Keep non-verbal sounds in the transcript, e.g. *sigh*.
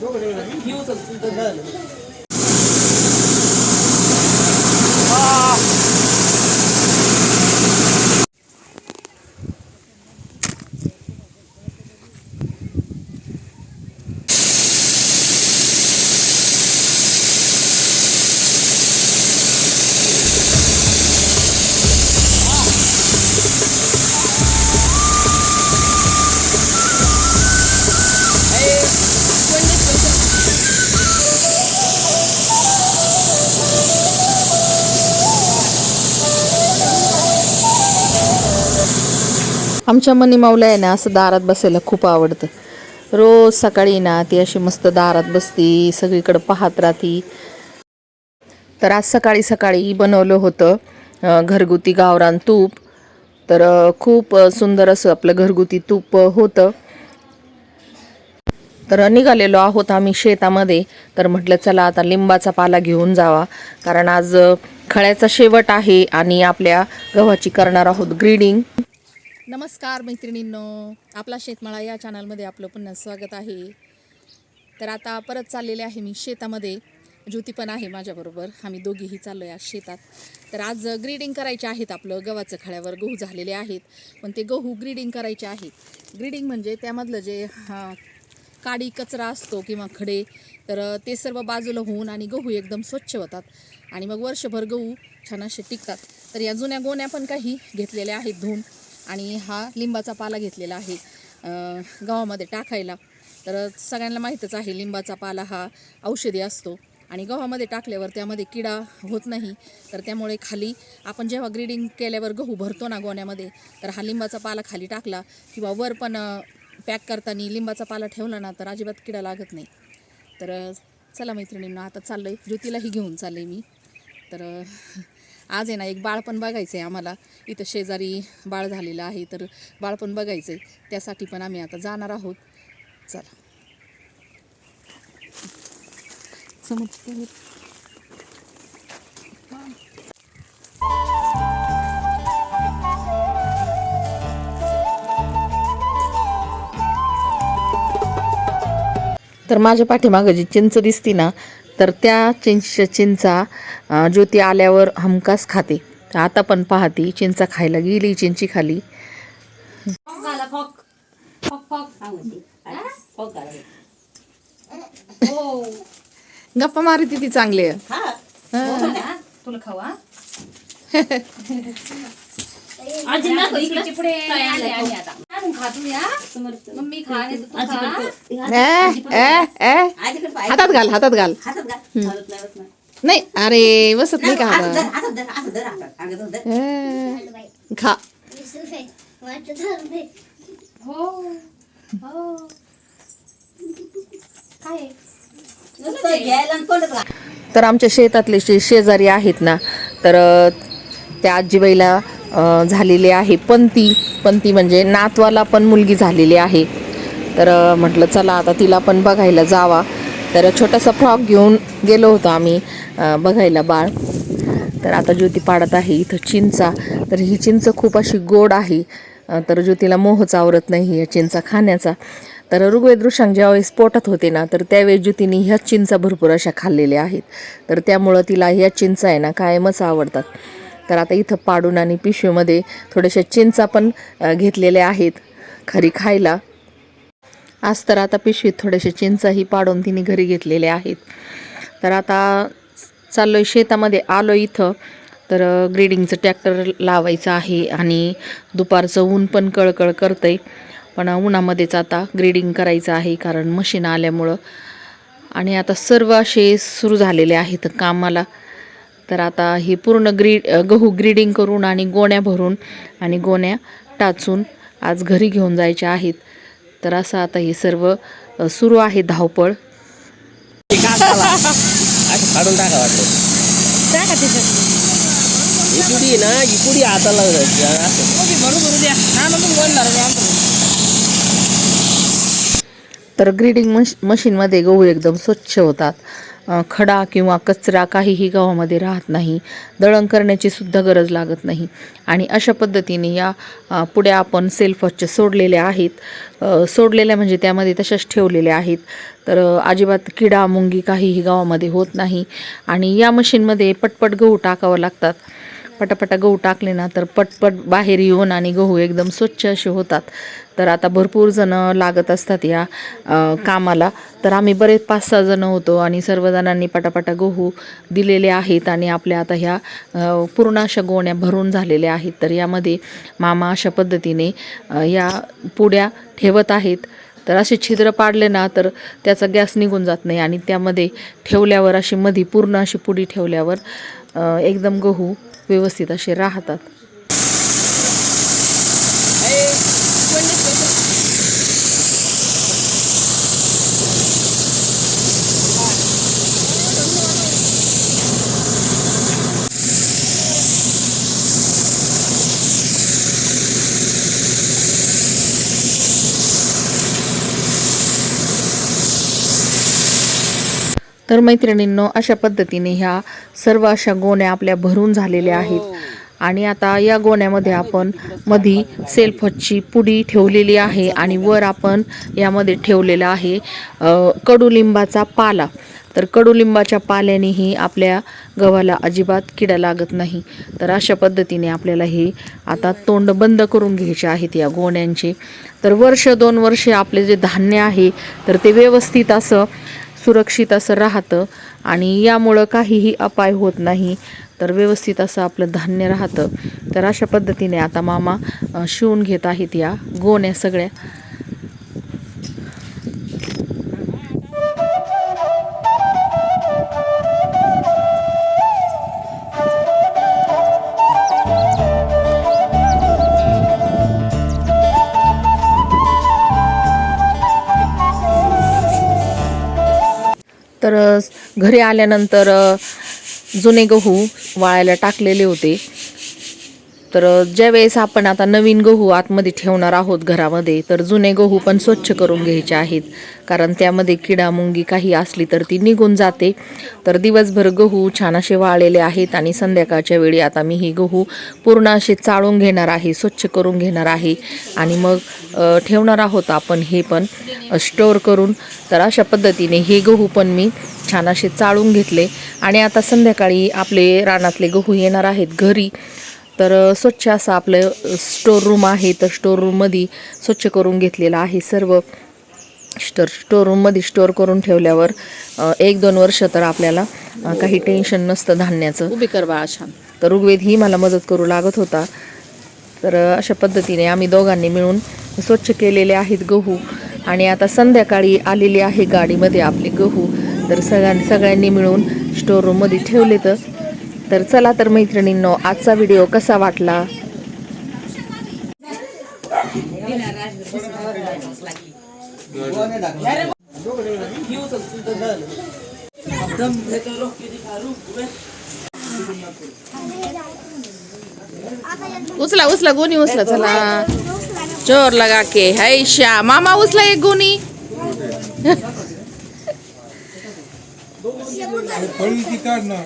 ひとつずつ言ってたよ。आमच्या मनी माऊला आहे ना असं दारात बसायला खूप आवडतं. रोज सकाळी ना ती अशी मस्त दारात बसती सगळीकडं पाहत राहती. तर आज सकाळी सकाळी बनवलं होतं घरगुती गावरान तूप. तर खूप सुंदर असं आपलं घरगुती तूप होतं. तर निघालेलो आहोत आम्ही शेतामध्ये. तर म्हटलं चला आता लिंबाचा पाला घेऊन जावा. कारण आज खळ्याचा शेवट आहे आणि आपल्या गव्हाची करणार आहोत ग्रीडिंग. नमस्कार मैत्रिणींनो आपला शेतमाळा या चॅनलमध्ये आपलं पुन्हा स्वागत आहे. तर आता परत चाललेले आहे मी शेतामध्ये. ज्योती पण आहे माझ्याबरोबर. आम्ही दोघीही चाललो आहे आज शेतात. तर आज ग्रीडिंग करायचे आहेत आपलं. गव्हाचं खळ्यावर गहू झालेले आहेत. पण ते गहू ग्रीडिंग करायचे आहेत. ग्रीडिंग म्हणजे त्यामधलं जे हा, काडी कचरा असतो किंवा खडे तर ते सर्व बाजूला होऊन आणि गहू एकदम स्वच्छ होतात. आणि मग वर्षभर गहू छान असे टिकतात. तर या जुन्या गोण्या पण काही घेतलेल्या आहेत धुवून आणि हा लिंबाचा पाला घेतलेला आहे गव्हामध्ये टाकायला. तर सगळ्यांना माहीतच आहे लिंबाचा पाला हा औषधी असतो आणि गव्हामध्ये टाकल्यावर त्यामध्ये किडा होत नाही. तर त्यामुळे खाली आपण जेव्हा ग्रीडिंग केल्यावर गहू भरतो ना गोण्यामध्ये तर हा लिंबाचा पाला खाली टाकला किंवा वर पण पॅक करताना लिंबाचा पाला ठेवला ना तर अजिबात किडा लागत नाही. तर चला मैत्रिणींना आता चाललं आहे ज्योतीलाही घेऊन चालले मी. तर आज आहे ना एक बाळ पण बघायचं आहे आम्हाला. इथं शेजारी बाळ झालेलं आहे तर बाळ पण बघायचं आहे त्यासाठी पण आम्ही आता जाणार आहोत. चला. तर माझ्या पाठीमागं जी चिंच दिसती ना तर त्या चिंचा अं, ज्योती आल्यावर हमखास खाते. आता पण पाहती चिंचा खायला गेली चिंची खाली. हो? गप्पा मारती ती चांगली आहे. हा. तुला खावा पुढे *laughs* आणून खा तू या मम्मी खा नाही तर तू खा. ए, ए, ए. हातात घाल हातात घाल. नाही अरे बसत नाही का हातात खा. हो हो. काय? तर आमच्या शेतातले जे शेजारी आहेत ना तर अ, त्या आजीबाईला झालेली आहे. पंती. पंती म्हणजे नातवाला पण मुलगी झालेली आहे. तर म्हटलं चला आता तिला पण बघायला जावा. तर छोटासा फ्रॉक घेऊन गेलो होतो आम्ही बघायला बाळ. तर आता ज्योती पाडत आहे इथं चिंचा. तर ही चिंच खूप अशी गोड आहे. तर ज्योतीला मोहच आवरत नाही या चिंचा खाण्याचा. तर ऋग्वेद ऋषांक ज्यावेळेस पोटात होते ना तर त्यावेळेस ज्योतीने ह्या चिंचा भरपूर अशा खाल्लेल्या आहेत. तर त्यामुळं तिला ह्या चिंचा आहे ना कायमच आवडतात. तर आता इथं पाडून आणि पिशवीमध्ये थोड्याशा चिंचा पण घेतलेल्या आहेत. खरी खायला. आज तर आता पिशवीत थोड्याशा चिंचाही पाडून तिने घरी घेतलेल्या आहेत. तर आता चाललो आहे शेतामध्ये आलो इथं. तर ग्रेडिंगचं ट्रॅक्टर लावायचं आहे आणि दुपारचं ऊन पण कळकळ करतंय. पण उन्हामध्येच आता ग्रेडिंग करायचं आहे कारण मशीन आल्यामुळं. आणि आता सर्व असे सुरू झालेले आहेत कामाला. तर आता हे पूर्ण ग्री गहू ग्रीडिंग करून आणि गोण्या भरून आणि गोण्या टाचून आज घरी घेऊन जायचे आहेत. तर असं आता हे सर्व सुरू आहे धावपळ. काढून टाका वाटतं. टाका ही ना बोलणार तर ग्रीडिंग मश मशीनमध्ये गहू एकदम स्वच्छ होतात. खडा किंवा कचरा काहीही गावामध्ये राहत नाही. दळण करण्याची सुद्धा गरज लागत नाही. आणि अशा पद्धतीने या पुढे आपण सेल्फचे सोडलेल्या आहेत. सोडलेल्या म्हणजे त्यामध्ये तशाच ठेवलेल्या आहेत. तर अजिबात किडा मुंगी काहीही गावामध्ये होत नाही. आणि या मशीनमध्ये पटपट गहू टाकावं लागतात. पटापटा गहू टाकले ना तर पटपट बाहेर येऊन आणि गहू एकदम स्वच्छ असे होतात. तर आता भरपूर जण लागत असतात या कामाला. तर आम्ही बरेच पाच सहा जण होतो आणि सर्वजणांनी पटापटा गहू दिलेले आहेत आणि आपल्या आता ह्या पूर्ण अशा गोण्या भरून झालेल्या आहेत. तर यामध्ये मामा अशा पद्धतीने या पुड्या ठेवत आहेत. तर असे छिद्र पाडले ना तर त्याचा गॅस निघून जात नाही आणि त्यामध्ये ठेवल्यावर अशी मधी पूर्ण अशी पुडी ठेवल्यावर एकदम गहू व्यवस्थित असे राहतात. तर मैत्रिणींनो अशा पद्धतीने ह्या सर्व अशा गोण्या आपल्या भरून झालेल्या आहेत. आणि आता या गोण्यामध्ये आपण मधी सेल्फची पुडी ठेवलेली आहे आणि वर आपण यामध्ये ठेवलेला आहे कडुलिंबाचा पाला. तर कडुलिंबाच्या पाल्यानेही आपल्या गव्हाला अजिबात किडा लागत नाही. तर अशा पद्धतीने आपल्याला हे आता तोंड बंद करून घ्यायचे आहेत या गोण्यांचे. तर वर्ष दोन वर्षे आपले जे धान्य आहे तर ते व्यवस्थित असं सुरक्षित असं राहतं आणि यामुळं काहीही अपाय होत नाही. तर व्यवस्थित असं आपलं धान्य राहतं. तर अशा पद्धतीने आता मामा शिवून घेत आहेत या गोण्या सगळ्या. तर घरी आल्यानंतर जुने गहू वाळायला टाकलेले होते. तर ज्यावेळेस आपण आता नवीन गहू आतमध्ये ठेवणार आहोत घरामध्ये तर जुने गहू पण स्वच्छ करून घ्यायचे आहेत. कारण त्यामध्ये किडा मुंगी काही असली तर ती निघून जाते. तर दिवसभर गहू छान असे वाळलेले आहेत आणि संध्याकाळच्या वेळी आता मी ही गहू पूर्ण असे चाळून घेणार आहे स्वच्छ करून घेणार आहे. आणि मग ठेवणार आहोत आपण हे पण स्टोअर करून. तर अशा पद्धतीने हे गहू पण मी छान असे चाळून घेतले. आणि आता संध्याकाळी आपले रानातले गहू येणार आहेत घरी. तर स्वच्छ असं आपलं स्टोर रूम आहे. तर स्टोर रूममध्ये स्वच्छ करून घेतलेलं आहे सर्व. स्टोर स्टोर रूममध्ये स्टोअर करून ठेवल्यावर एक दोन वर्ष तर आपल्याला काही टेन्शन नसतं धान्याचं. उभी कर बाळा छान. तर ऋग्वेद ही मला मदत करू लागत होता. तर अशा पद्धतीने आम्ही दोघांनी मिळून स्वच्छ केलेले आहेत गहू. आणि आता संध्याकाळी आलेली आहे गाडीमध्ये आपले गहू. तर सगळ्यां सगळ्यांनी मिळून स्टोर रूममध्ये ठेवले तर तर चला तर मैत्रिणींनो आजचा व्हिडिओ कसा वाटला? उचला उचला गोणी उचला चला. चोर लगा के. है श्या मामा उचला एक गोणी. फळी ती काढ ना.